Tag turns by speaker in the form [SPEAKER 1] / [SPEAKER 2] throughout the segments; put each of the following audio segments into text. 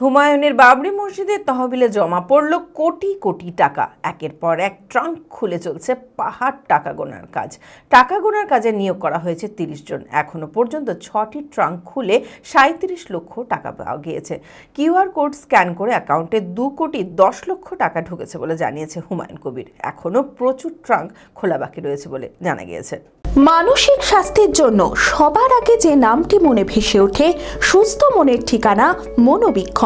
[SPEAKER 1] হুমায়ুনের বাবরি মসজিদের তহবিলে জমা পড়ল কোটি কোটি টাকা। একের পর এক ট্রাঙ্ক খুলে চলছে পাহাড় টাকা গোনার কাজ। টাকা গোনার কাজে নিয়োগ করা হয়েছে তিরিশ জন। এখনও পর্যন্ত ছটি ট্রাঙ্ক খুলে সাঁত্রিশ লক্ষ টাকা পাওয়া গিয়েছে। কিউআর কোড স্ক্যান করে অ্যাকাউন্টে দু কোটি দশ লক্ষ টাকা ঢুকেছে বলে জানিয়েছে হুমায়ুন কবির। এখনও প্রচুর ট্রাঙ্ক খোলা বাকি রয়েছে বলে জানা গিয়েছে।
[SPEAKER 2] মানসিক স্বাস্থ্যের জন্য সবার আগে যে নামটি মনে ভেসে ওঠে, সুস্থ মনের ঠিকানা মনোবীক্ষণ।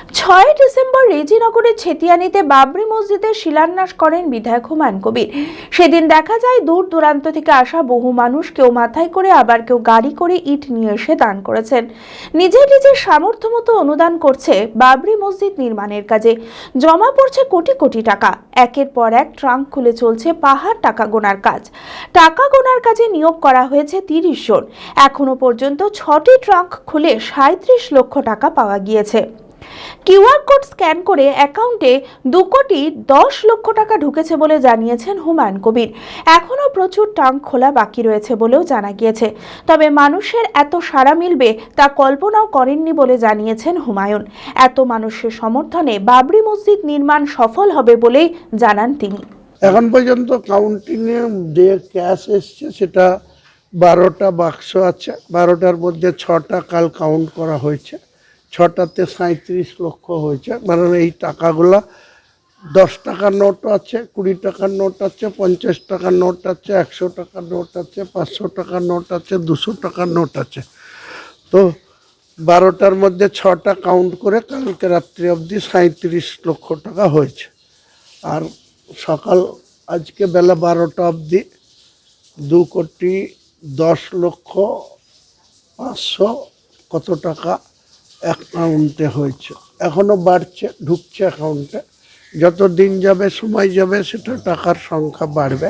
[SPEAKER 2] ছয় ডিসেম্বর রেজিনগরের ছেতিয়ানিতে বাবরি মসজিদের শিলান্যাস করেন বিধায়ক হুমায়ুন কবির। সেদিন দেখা যায়, দূর দূরান্ত থেকে আসা বহু মানুষ কেউ মাথায় করে, আবার কেউ গাড়ি করে ইট নিয়ে এসে দান করেছেন। নিজের নিজের সামর্থ্য মতো অনুদান করছে বাবরি মসজিদ নির্মাণের কাজে। জমা পড়ছে কোটি কোটি টাকা। একের পর এক ট্রাঙ্ক খুলে চলছে পাহাড় টাকা গোনার কাজ। টাকা গোনার কাজে নিয়োগ করা হয়েছে তিরিশ জন। এখনও পর্যন্ত ছটি ট্রাঙ্ক খুলে সাঁত্রিশ লক্ষ টাকা পাওয়া গিয়েছে। কিউআর কোড স্ক্যান করে অ্যাকাউন্টে দু কোটি দশ লক্ষ টাকা ঢুকেছে বলে জানিয়েছেন হুমায়ুন কবির। এখনও প্রচুর ট্রাঙ্ক খোলা বাকি রয়েছে বলেও জানা গিয়েছে। তবে মানুষের এত সাড়া মিলবে তা কল্পনাও করেননি বলে জানিয়েছেন হুমায়ুন। এত মানুষের সমর্থনে বাবরি মসজিদ নির্মাণ সফল হবে বলেই জানান তিনি।
[SPEAKER 3] এখন পর্যন্ত কাউন্টিংয়ে যে ক্যাশ এসছে সেটা বারোটা বাক্স আছে। বারোটার মধ্যে ছটা কাল কাউন্ট করা হয়েছে। ছটাতে সাঁত্রিশ লক্ষ হয়েছে। মানে এই টাকাগুলা দশ টাকার নোট আছে, কুড়ি টাকার নোট আছে, পঞ্চাশ টাকার নোট আছে, একশো টাকার নোট আছে, পাঁচশো টাকার নোট আছে, দুশো টাকার নোট আছে। তো বারোটার মধ্যে ছটা কাউন্ট করে কালকে রাত্রি অবধি সাঁত্রিশ লক্ষ টাকা হয়েছে। আর সকাল আজকে বেলা বারোটা অবধি দু কোটি দশ লক্ষ পাঁচশো কত টাকা অ্যাকাউন্টে হয়েছে। এখনও বাড়ছে, ঢুকছে অ্যাকাউন্টে যত দিন যাবে, সময় যাবে, সেটা টাকার সংখ্যা বাড়বে।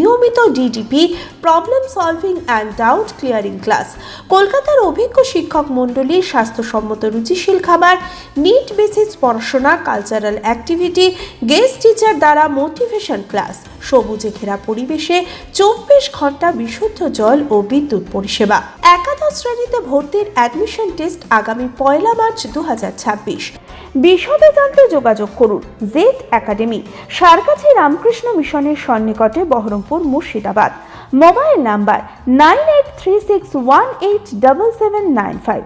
[SPEAKER 2] নিয়মিত DDP problem solving and doubt clearing class কলকাতার অভিজ্ঞ শিক্ষক মণ্ডলী, স্বাস্থ্যসম্মত রুচিশীল খাবার নিট বেসিস পড়াশোনা কালচারাল অ্যাক্টিভিটি গেস্ট টিচার দ্বারা মোটিভেশন ক্লাস সবুজে ঘেরা পরিবেশে চব্বিশ ঘণ্টা বিশুদ্ধ জল ও বিদ্যুৎ পরিষেবা। একাদশ শ্রেণীতে ভর্তির অ্যাডমিশন টেস্ট আগামী পয়লা মার্চ দু বিশদে জানতে যোগাযোগ করুন। জেড একাডেমি সারকাছি রামকৃষ্ণ মিশনের সন্নিকটে Baharampur. Murshidabad. Mobile number nine eight three six one eight double seven nine five.